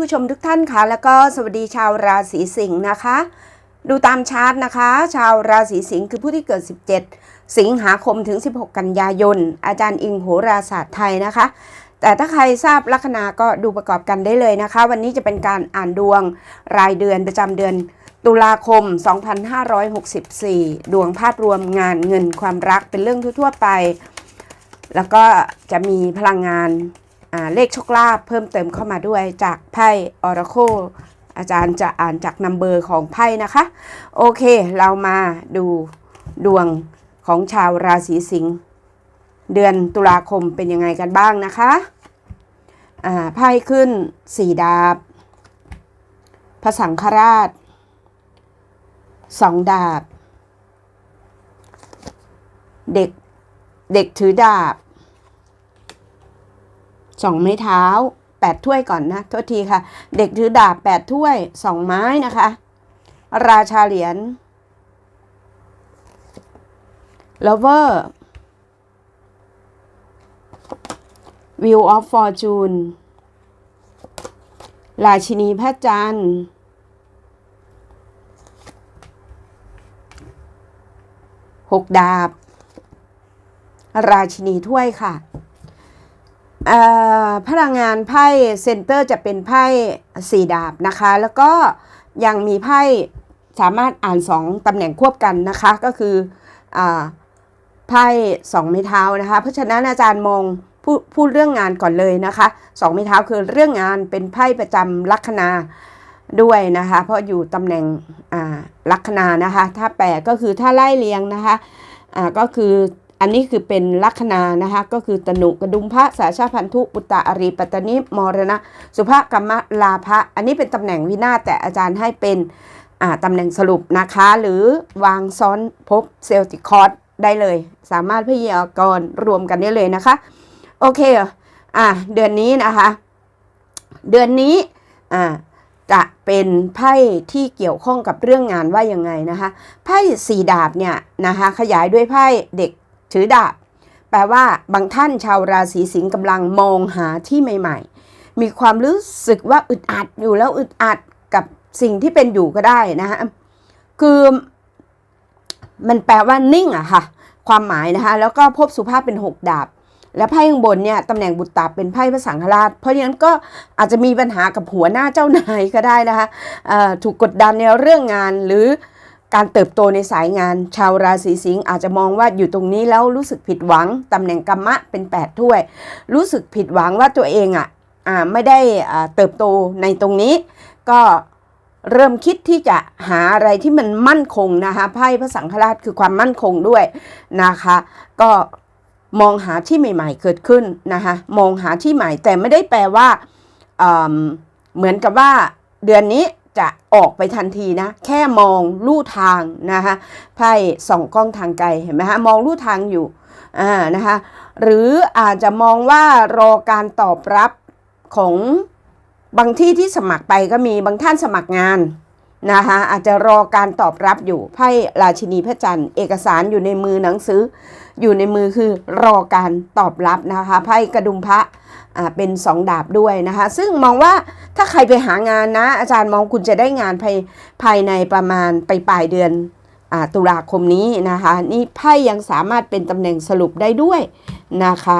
ผู้ชมทุกท่านค่ะ แล้วก็สวัสดีชาวราศีสิงห์นะคะ ดูตามชาร์ตนะคะ ชาวราศีสิงห์คือผู้ที่เกิด 17 สิงหาคมถึง 16 กันยายน อาจารย์อิงโหราศาสตร์ไทยนะคะ แต่ถ้าใครทราบลัคนาก็ดูประกอบกันได้เลยนะคะ วันนี้จะเป็นการอ่านดวงรายเดือนประจำเดือนตุลาคม 2564 ดวงภาพรวมงานเงินความรักเป็นเรื่องทั่วๆไป แล้วก็จะมีพลังงาน เลขโชคลาภเพิ่มเติมเข้ามาด้วยจากไพ่ออราโคอาจารย์จะอ่านจากนัมเบอร์ของไพ่นะคะ โอเคเรามาดูดวงของชาวราศีสิงห์เดือนตุลาคมเป็นยังไงกันบ้างนะคะไพ่ขึ้นสี่ดาบพระสังฆราชสองดาบ เด็ก เด็กถือดาบ สองไม้เท้าแปดถ้วยก่อนนะโทษทีค่ะ เด็กถือดาบแปดถ้วยสองไม้นะคะ ราชาเหรียญ lover wheel of fortune ราชินีพระจันทร์ หกดาบ ราชินีถ้วยค่ะ พลังงานไพ่เซนเตอร์จะเป็นไพ่สี่ดาบนะคะ แล้วก็ยังมีไพ่สามารถอ่านสองตำแหน่งควบกันนะคะ ก็คืออไพ่สองไม้เท้านะคะ เพราะฉะนั้นอาจารย์มองพูดพูดเรื่องงานก่อนเลยนะคะสองไม้เท้าคือเรื่องงานเป็นไพ่ประจำลัคนาด้วยนะคะ เพราะอยู่ตำแหน่งลัคนานะคะ ถ้าแปลก็คือถ้าไล่เรียงนะคะก็คือ อันนี้คือเป็นลัคนานะคะก็คือตนุกระดุมพระสาชาพันธุปุตตะอริปัตตนิมรณะ สุภกรรมลาภะอันนี้เป็นตำแหน่งวินาศแต่อาจารย์ให้เป็นตำแหน่งสรุปนะคะ หรือวางซ้อนพบเซลติคอร์ดได้เลย สามารถพยากรณ์รวมกันได้เลยนะคะ โอเคอะเดือนนี้นะคะ เดือนนี้อ่าจะเป็นไพ่ที่เกี่ยวข้องกับเรื่องงานว่ายังไงนะคะไพ่สี่ดาบเนี่ยนะคะขยายด้วยไพ่เด็ก ถือดาบ แปลว่าบางท่านชาวราศีสิงห์กำลังมองหาที่ใหม่ ๆ มีความรู้สึกว่าอึดอัดอยู่แล้วอึดอัดกับสิ่งที่เป็นอยู่ก็ได้นะคะคือมันแปลว่านิ่งอะค่ะ ความหมายนะคะแล้วก็พบสุภาพเป็นหกดาบ และไพ่ข้างบนเนี่ยตำแหน่งบุตรตาเป็นไพ่พระสังฆราช เพราะฉะนั้นก็อาจจะมีปัญหากับหัวหน้าเจ้านายก็ได้นะคะถูกกดดันในเรื่องงานหรือ การเติบโตในสายงาน ชาวราศีสิงห์อาจจะมองว่าอยู่ตรงนี้แล้วรู้สึกผิดหวังตำแหน่งกรรมะเป็นแปดถ้วย รู้สึกผิดหวังว่าตัวเองอะอ่าไม่ได้เติบโตในตรงนี้ ก็เริ่มคิดที่จะหาอะไรที่มันมั่นคงนะคะไพ่พระสังฆราชคือความมั่นคงด้วยนะคะ ก็มองหาที่ใหม่ ๆ เกิดขึ้นนะคะมองหาที่ใหม่แต่ไม่ได้แปลว่าเเหมือนกับว่าเดือนนี้ จะออกไปทันทีนะ แค่มองลู่ทางนะคะไพ่ส่องกล้องทางไกลเห็นไหมฮะมองลู่ทางอยู่อ่านะคะหรืออาจจะมองว่ารอการตอบรับของบางที่ที่สมัครไปก็มีบางท่านสมัครงานนะคะอาจจะรอการตอบรับอยู่ไพ่ราชินีพระจันทร์เอกสารอยู่ในมือหนังสือ อยู่ในมือคือรอการตอบรับนะคะไพ่กระดุมพระ เป็นสองดาบด้วยนะคะซึ่งมองว่าถ้าใครไปหางานนะ อาจารย์มองคุณจะได้งานภายภายในประมาณไปปลายเดือนอตุลาคมนี้นะคะ นี่ไพ่ยังสามารถเป็นตำแหน่งสรุปได้ด้วยนะคะ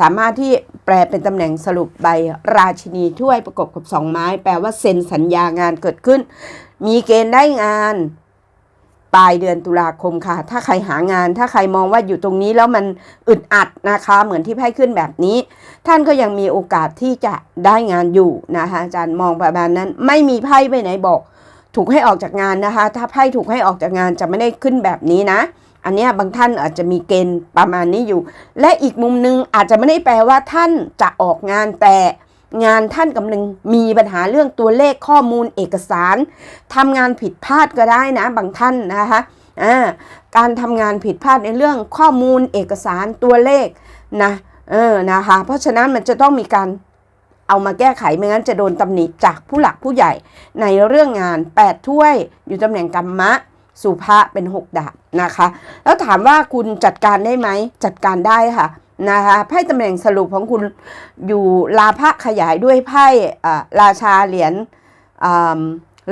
สามารถที่แปลเป็นตำแหน่งสรุปใบราชินีถ้วยประกบกับสองไม้ แปลว่าเซ็นสัญญางานเกิดขึ้น มีเกณฑ์ได้งาน ปลายเดือนตุลาคมค่ะ ถ้าใครหางาน ถ้าใครมองว่าอยู่ตรงนี้แล้วมันอึดอัดนะคะ เหมือนที่ไพ่ขึ้นแบบนี้ ท่านก็ยังมีโอกาสที่จะได้งานอยู่นะคะอาจารย์มองประมาณนั้น ไม่มีไพ่ไปไหนบอก ถูกให้ออกจากงานนะคะ ถ้าไพ่ถูกให้ออกจากงานจะไม่ได้ขึ้นแบบนี้นะ อันนี้บางท่านอาจจะมีเกณฑ์ประมาณนี้อยู่ และอีกมุมหนึงอาจจะไม่ได้แปลว่าท่านจะออกงานแต่ งานท่านกำลังมีปัญหาเรื่องตัวเลขข้อมูลเอกสารทำงานผิดพลาดก็ได้นะบางท่านนะคะการทำงานผิดพลาดในเรื่องข้อมูลเอกสารตัวเลขนะเออนะคะเพราะฉะนั้นมันจะต้องมีการเอามาแก้ไขไม่งั้นจะโดนตำหนิจากผู้หลักผู้ใหญ่ในเรื่องงาน 8 ถ้วยอยู่ตำแหน่งกรรมะสุภะเป็น 6 ดาบนะคะ แล้วถามว่าคุณจัดการได้ไหมจัดการได้ค่ะ นะคะไพ่ตำแหน่งสรุปของคุณอยู่ลาภะขยายด้วยไพ่ราชาเหรียญ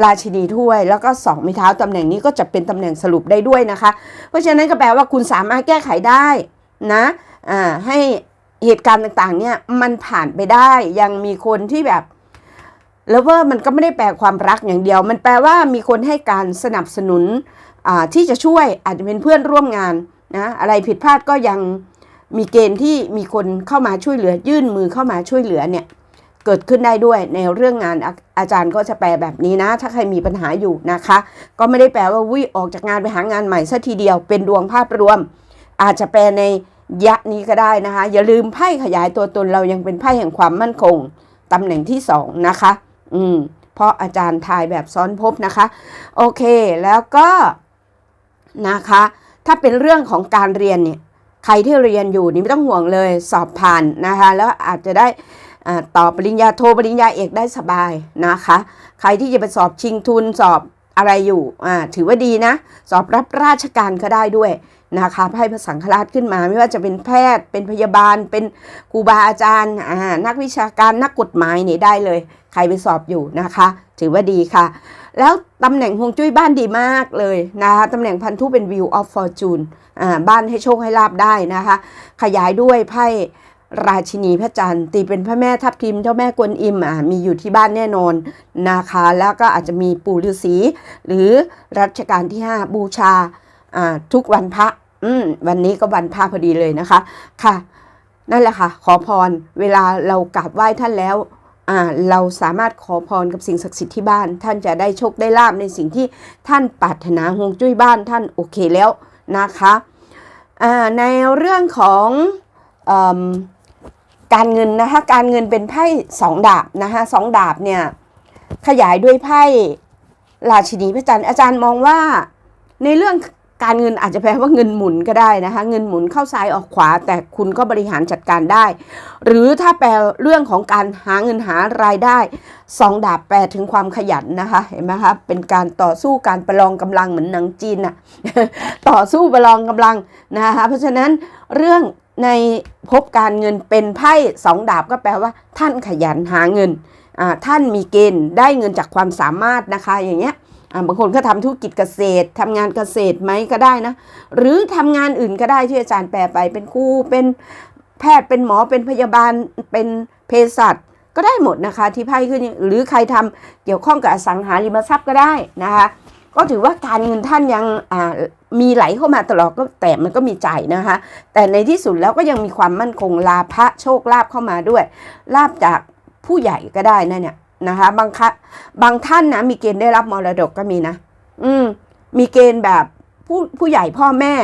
ราชินีถ้วย แล้วก็สองม้เท้าตำแหน่งนี้ก็จะเป็นตำแหน่งสรุปได้ด้วยนะคะ เพราะฉะนั้นก็แปลว่าคุณสามารถแก้ไขได้นะให้เหตุการณ์ต่างๆเนี่ยมันผ่านไปได้ยังมีคนที่แบบแล้วว่ามันก็ไม่ได้แปลความรักอย่างเดียว มันแปลว่ามีคนให้การสนับสนุนที่จะช่วยอาจจะเป็นเพื่อนร่วมงานนะอะไรผิดพลาดก็ยัง มีเกณฑ์ที่มีคนเข้ามาช่วยเหลือ ยื่นมือเข้ามาช่วยเหลือเนี่ยเกิดขึ้นได้ด้วยในเรื่องงานอาอาจารย์ก็จะแปลแบบนี้นะ ถ้าใครมีปัญหาอยู่นะคะ ก็ไม่ได้แปลว่าวิ่ออกจากงานไปหางานใหม่ซะทีเดียวเป็นดวงภาพรวม อาจจะแปลในยะนี้ก็ได้นะคะ อย่าลืมไพ่ขยายตัวตนเรายังเป็นไพ่แห่งความมั่นคงตำแหน่งที่สองนะคะ อืม เพราะอาจารย์ทายแบบซ้อนภพนะคะ โอเคแล้วก็นะคะ ถ้าเป็นเรื่องของการเรียนเนี่ย ใครที่เรียนอยู่นี่ไม่ต้องห่วงเลยสอบผ่านนะคะ แล้วอาจจะได้ต่อปริญญาโทรปริญญาเอกได้สบายนะคะ ใครที่จะไปสอบชิงทุนสอบอะไรอยู่ถือว่าดีนะ สอบรับราชการก็ได้ด้วยนะคะให้พระสังฆราชขึ้นมา ไม่ว่าจะเป็นแพทย์ เป็นพยาบาล เป็นครูบาอาจารย์นักวิชาการนักกฎหมายนี่ได้เลย ใครไปสอบอยู่นะคะ ถือว่าดีค่ะ แล้วตำแหน่งฮวงจุ้ยบ้านดีมากเลยนะคะตำแหน่งพันธุเป็น view of fortune บ้านให้โชคให้ลาบได้นะคะ ขยายด้วยไพ่ราชินีพระจันทร์ตีเป็นพระแม่ทับทิมเจ้าแม่กวนอิมอ่ามีอยู่ที่บ้านแน่นอนนะคะ แล้วก็อาจจะมีปู่ฤาษีหรือรัชกาลที่ 5 บูชาอ่าทุกวันพระอืมวันนี้ก็วันพระพอดีเลยนะคะค่ะ นั่นแหละค่ะ ขอพรเวลาเรากราบไหว้ท่านแล้วอ่าเราสามารถขอพรกับสิ่งศักดิ์สิทธิ์ที่บ้าน ท่านจะได้โชคได้ลาบในสิ่งที่ท่านปรารถนาฮวงจุ้ยบ้านท่านโอเคแล้วนะคะ ในเรื่องของอการเงินนะคะการเงินเป็นไพ่สองดาบนะคะสองดาบเนี่ยขยายด้วยไพ่ราชินีพระจันทร์อาจารย์มองว่าในเรื่อง การเงินอาจจะแปลว่าเงินหมุนก็ได้นะคะ เงินหมุนเข้าซ้ายออกขวา แต่คุณก็บริหารจัดการได้ หรือถ้าแปลเรื่องของการหาเงินหารายได้สองดาบแปลถึงความขยันนะคะเห็นไหมคะเป็นการต่อสู้การประลองกำลังเหมือนหนังจีนน่ะต่อสู้ประลองกำลังนะคะเพราะฉะนั้นเรื่องในภพการเงินเป็นไพ่สองดาบก็แปลว่า ท่านขยันหาเงินท่านมีเกณฑ์ได้เงินจากความสามารถนะคะอย่างเงี้ย บางคนก็ทำธุรกิจเกษตรทำงานเกษตรไหมก็ได้นะ หรือทำงานอื่นก็ได้ที่อาจารย์แปลไปเป็นครูเป็นแพทย์เป็นหมอเป็นพยาบาลเป็นเภสัชก็ได้หมดนะคะที่ไพ่ขึ้นหรือใครทำเกี่ยวข้องกับอสังหาริมทรัพย์ก็ได้นะคะก็ถือว่าการเงินท่านยังมีไหลเข้ามาตลอดก็แต่มันก็มีจ่ายนะคะ แต่ในที่สุดแล้วก็ยังมีความมั่นคงลาภะโชคลาภเข้ามาด้วยลาบจากผู้ใหญ่ก็ได้นะเนี่ย นะคะ บางคะบางท่านนะมีเกณฑ์ได้รับมรดกก็มีนะ อืม มีเกณฑ์แบบผู้ผู้ใหญ่พ่อแม่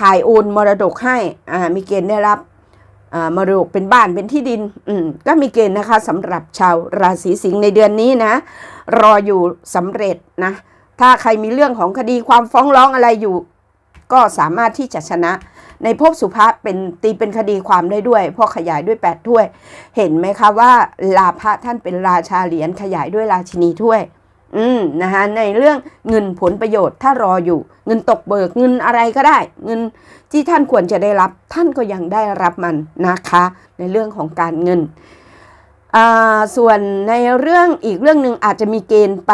ถ่ายโอนมรดกให้อ่ามีเกณฑ์ได้รับอ่ามรดกเป็นบ้านเป็นที่ดิน อืมก็มีเกณฑ์นะคะสำหรับชาวราศีสิงห์ในเดือนนี้นะ รออยู่สำเร็จนะ ถ้าใครมีเรื่องของคดีความฟ้องร้องอะไรอยู่ ก็สามารถที่จะชนะ ในภพสุภาพเป็นตีเป็นคดีความได้ด้วยพราะขยายด้วยแปดถ้วย เห็นไหมคะว่าลาภะท่านเป็นราชาเหรียญขยายด้วยราชินีถ้วย อืมนะคะในเรื่องเงินผลประโยชน์ถ้ารออยู่ เงินตกเบิกเงินอะไรก็ได้ เงินที่ท่านควรจะได้รับ ท่านก็ยังได้รับมันนะคะ ในเรื่องของการเงินอ่าส่วนในเรื่องอีกเรื่องหนึ่งอาจจะมีเกณฑ์ไป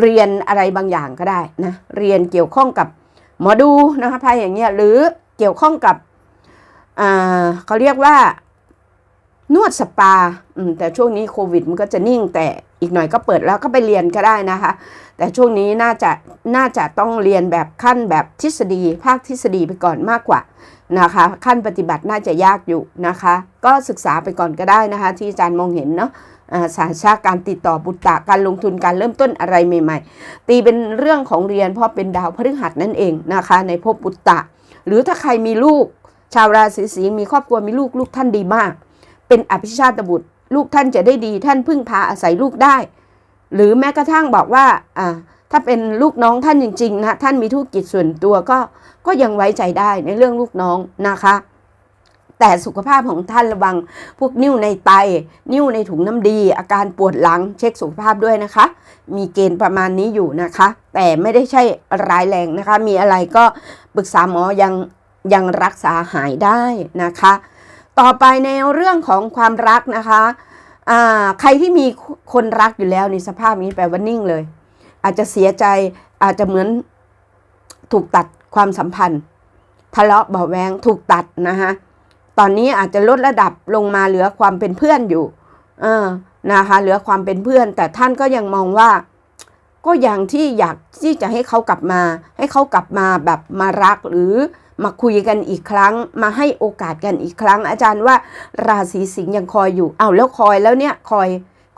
เรียนอะไรบางอย่างก็ได้นะเรียนเกี่ยวข้องกับหมอดูนะคะไพ่อย่างเงี้ยหรือ เกี่ยวข้องกับอ่าเขาเรียกว่านวดสปาแต่ช่วงนี้โควิดมันก็จะนิ่ง แต่อีกหน่อยก็เปิดแล้วก็ไปเรียนก็ได้นะคะ แต่ช่วงนี้น่าจะน่าจะต้องเรียนแบบขั้นแบบทฤษฎี ภาคทฤษฎีไปก่อนมากกว่านะคะ ขั้นปฏิบัติน่าจะยากอยู่นะคะ ก็ศึกษาไปก่อนก็ได้นะคะ ที่อาจารย์มองเห็นเนาะ สาชาการติดต่อบุตตะการลงทุนการเริ่มต้นอะไรใหม่ ๆ ตีเป็นเรื่องของเรียนเพราะเป็นดาวพฤหัสนั่นเองนะคะ ในภพบุตตะหรือถ้าใครมีลูก ชาวราศีสิงห์มีครอบครัวมีลูกลูกท่านดีมาก เป็นอภิชาตบุตร ลูกท่านจะได้ดี ท่านพึ่งพาอาศัยลูกได้ หรือแม้กระทั่งบอกว่าอ่าถ้าเป็นลูกน้องท่านจริงๆนะท่านมีธุรกิจส่วนตัวก็ก็ยังไว้ใจได้ในเรื่องลูกน้องนะคะ แต่สุขภาพของท่านระวัง พวกนิ่วในไต นิ่วในถุงน้ำดี อาการปวดหลังเช็คสุขภาพด้วยนะคะ มีเกณฑ์ประมาณนี้อยู่นะคะ แต่ไม่ได้ใช่ร้ายแรงนะคะ มีอะไรก็ปรึกษาหมอยังยังรักษาหายได้นะคะ ต่อไปในเรื่องของความรักนะคะใครที่มีคนรักอยู่แล้วในสภาพนี้แปลว่านิ่งเลย อาจจะเสียใจอาจจะเหมือนถูกตัดความสัมพันธ์ ทะเลาะเบาแวงถูกตัดนะคะ ตอนนี้อาจจะลดระดับลงมาเหลือความเป็นเพื่อนอยู่เออนะคะเหลือความเป็นเพื่อน แต่ท่านก็ยังมองว่า ก็ยังที่อยากที่จะให้เขากลับมา ให้เขากลับมาแบบมารักหรือมาคุยกันอีกครั้ง มาให้โอกาสกันอีกครั้ง อาจารย์ว่าราศีสิงห์ยังคอยอยู่อ้าวแล้วคอยแล้วเนี่ยคอย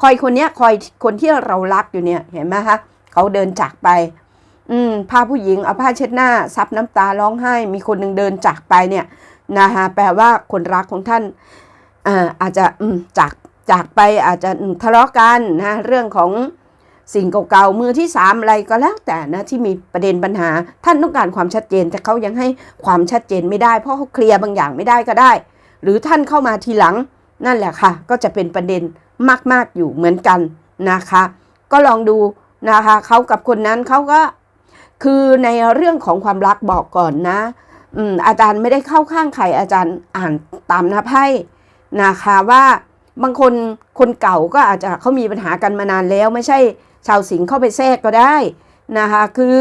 คอยคนเนี้ยคอยคนที่เรารักอยู่เนี่ยเห็นไหมคะเขาเดินจากไป อืมพาผู้หญิงเอาผ้าเช็ดหน้าซับน้ำตาร้องไห้ มีคนหนึ่งเดินจากไปเนี่ย นะคะแปลว่าคนรักของท่านอาอาจจะจากจากไปอาจจะทะเลาะกันนะเรื่องของสิ่งเก่าๆมือที่สามอะไรก็แล้วแต่นะที่มีประเด็นปัญหา ท่านต้องการความชัดเจน แต่เขายังให้ความชัดเจนไม่ได้ เพราะเขาเคลียร์บางอย่างไม่ได้ก็ได้ หรือท่านเข้ามาทีหลังนั่นแหละค่ะ ก็จะเป็นประเด็นมากๆอยู่เหมือนกันนะคะ ก็ลองดูนะคะเขากับคนนั้นเขาก็คือในเรื่องของความรักบอกก่อนนะ อาจารย์ไม่ได้เข้าข้างใครอาจารย์อ่านตามน้าไพ่นะคะว่าบางคนคนเก่าก็อาจจะเขามีปัญหากันมานานแล้ว ไม่ใช่ชาวสิงห์เข้าไปแทรกก็ได้นะคะคือ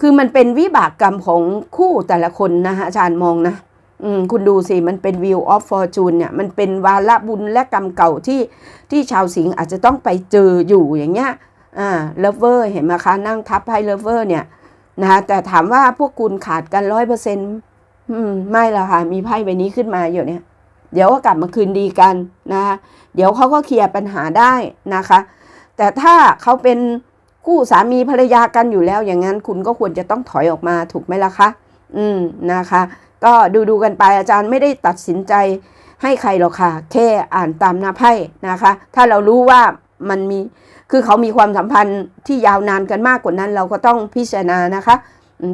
คือมันเป็นวิบากกรรมของคู่แต่ละคนนะคะอาจารย์มองนะอืมคุณดูสิ มันเป็น Wheel of Fortune เนี่ย มันเป็นวาระบุญและกรรมเก่าที่ที่ชาวสิงห์อาจจะต้องไปเจออยู่อย่างเงี้ย อ่าเลเวอร์เห็นไหมคะ นั่งทับไพ่เลเวอร์เนี่ย นะคะแต่ถามว่าพวกคุณขาดกันร้อยเปอร์เซ็นต์ไม่ละค่ะ มีไพ่ใบนี้ขึ้นมาอยู่เนี่ย เดี๋ยวก็กลับมาคืนดีกันนะคะเดี๋ยวเขาก็เคลียร์ปัญหาได้นะคะ แต่ถ้าเขาเป็นคู่สามีภรรยากันอยู่แล้วอย่างนั้นคุณก็ควรจะต้องถอยออกมาถูกไหมล่ะคะ อืมนะคะ ก็ดูดูกันไปอาจารย์ไม่ได้ตัดสินใจให้ใครหรอกค่ะ แค่อ่านตามหน้าไพ่นะคะ ถ้าเรารู้ว่ามันมี คือเขามีความสัมพันธ์ที่ยาวนานกันมากกว่านั้น เราก็ต้องพิจารณานะคะ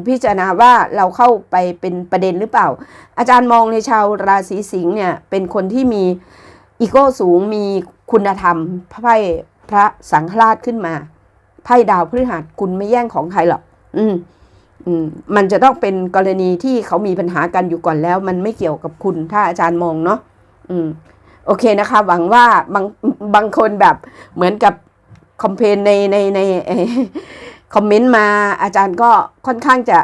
พิจารณาว่าเราเข้าไปเป็นประเด็นหรือเปล่า อาจารย์มองในชาวราศีสิงห์เนี่ยเป็นคนที่มีอีโก้สูงมีคุณธรรมไพ่พระสังฆราชขึ้นมาไพ่ดาวพฤหัสคุณไม่แย่งของใครหรอกอืมอืมมันจะต้องเป็นกรณีที่เขามีปัญหากันอยู่ก่อนแล้ว มันไม่เกี่ยวกับคุณถ้าอาจารย์มองเนาะอืมโอเคนะคะ หวังว่าบางบางคนแบบเหมือนกับ คอมเพนในในในคอมเมนต์มาอาจารย์ก็ค่อนข้างจะ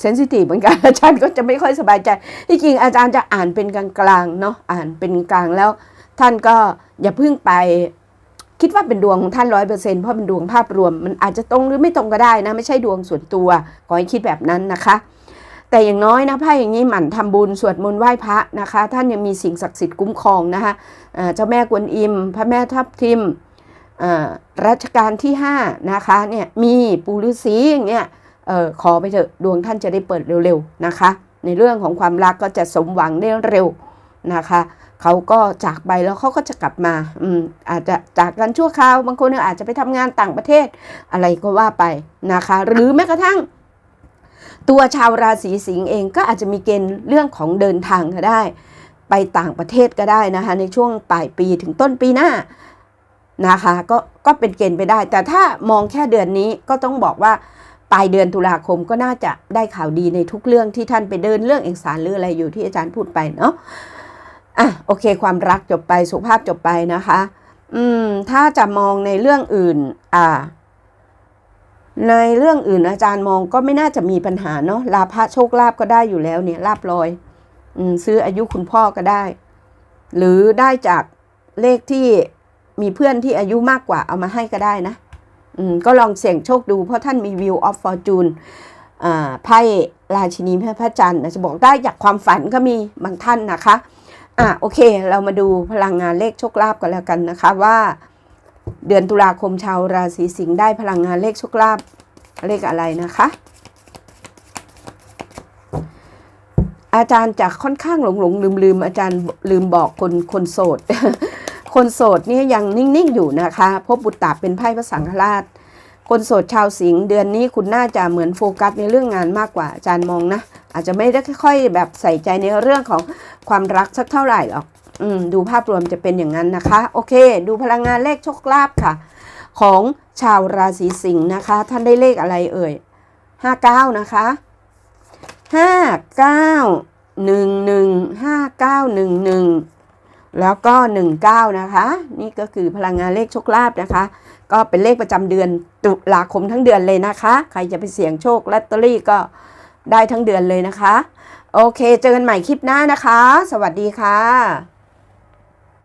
เซนซิทีฟเหมือนกันอาจารย์ก็จะไม่ค่อยสบายใจ ที่จริงอาจารย์จะอ่านเป็นกลางๆเนาะอ่านเป็นกลางแล้ว ท่านก็อย่าเพิ่งไป คิดว่าเป็นดวงของท่านร้อยเปอร์เซ็นต์เพราะเป็นดวงภาพรวม มันอาจจะตรงหรือไม่ตรงก็ได้นะ ไม่ใช่ดวงส่วนตัวขอให้คิดแบบนั้นนะคะ แต่อย่างน้อยนะไพ่อย่างนี้หมั่นทำบุญสวดมนต์ไหว้พระนะคะ ท่านยังมีสิ่งศักดิ์สิทธิ์คุ้มครองนะคะเจ้าแม่กวนอิม พระแม่ทับทิม รัชกาลที่5นะคะเนี่ยมีปูฤาษีอย่างเงี้ยออขอไปเถอะดวงท่านจะได้เปิดเร็วๆนะคะ ในเรื่องของความรักก็จะสมหวังได้เร็วนะคะเขาก็จากไปแล้วเขาก็จะกลับมาอืมอาจจะจากกันชั่วคราวบางคนอาจจะไปทำงานต่างประเทศอะไรก็ว่าไปนะคะ หรือแม้กระทั่ง ตัวชาวราศีสิงห์เองก็อาจจะมีเกณฑ์เรื่องของเดินทางก็ได้ ไปต่างประเทศก็ได้นะคะ ในช่วงปลายปีถึงต้นปีหน้า นะคะก็ก็เป็นเกณฑ์ไปได้ แต่ถ้ามองแค่เดือนนี้ก็ต้องบอกว่าปลายเดือนตุลาคมก็น่าจะได้ข่าวดีในทุกเรื่องที่ท่านไปเดินเรื่องเอกสารหรืออะไรอยู่ที่อาจารย์พูดไปเนาะอะโอเค ความรักจบไปสุขภาพจบไปนะคะ อืม ถ้าจะมองในเรื่องอื่น อ่า ในเรื่องอื่นอาจารย์มองก็ไม่น่าจะมีปัญหาเนาะลาภะโชคลาภก็ได้อยู่แล้วเนี่ยลาบลอย อืม ซื้ออายุคุณพ่อก็ได้ หรือได้จากเลขที่ มีเพื่อนที่อายุมากกว่าเอามาให้ก็ได้นะ อืมก็ลองเสี่ยงโชคดูเพราะท่านมี View of Fortune อ่าไพ่ราชินีแม่พระจันทร์จะบอกได้จากความฝันก็มีบางท่านนะคะ อะโอเค เรามาดูพลังงานเลขโชคลาภกันแล้วกันนะคะว่า เดือนตุลาคมชาวราศีสิงห์ได้พลังงานเลขโชคลาภเลขอะไรนะคะ อาจารย์จะค่อนข้างหลงหลงลืมลืมอาจารย์ลืมบอกคนคนโสด คนโสดนี่ยังนิ่ง ๆ อยู่นะคะพราะบุตรตาเป็นไพ่พระสังฆราช คนโสดชาวสิงห์เดือนนี้คุณน่าจะเหมือนโฟกัสในเรื่องงานมากกว่าอาจารย์มองนะ อาจจะไม่ได้ค่อยแบบใส่ใจในเรื่องของความรักสักเท่าไหร่หรอกอืมดูภาพรวมจะเป็นอย่างนั้นนะคะ โอเค ดูพลังงานเลขโชคลาภค่ะ ของชาวราศีสิงห์นะคะ ท่านได้เลขอะไรเอ่ยห้าเก้านะคะห้าเก้าหนึ่งหนึ่งห้าเก้าหนึ่งหนึ่ง แล้วก็ 19 นะคะ นี่ก็คือพลังงานเลขโชคลาภนะคะ ก็เป็นเลขประจำเดือนตุลาคมทั้งเดือนเลยนะคะ ใครจะไปเสี่ยงโชคลอตเตอรี่ก็ได้ทั้งเดือนเลยนะคะ โอเค เจอกันใหม่คลิปหน้านะคะ สวัสดีค่ะ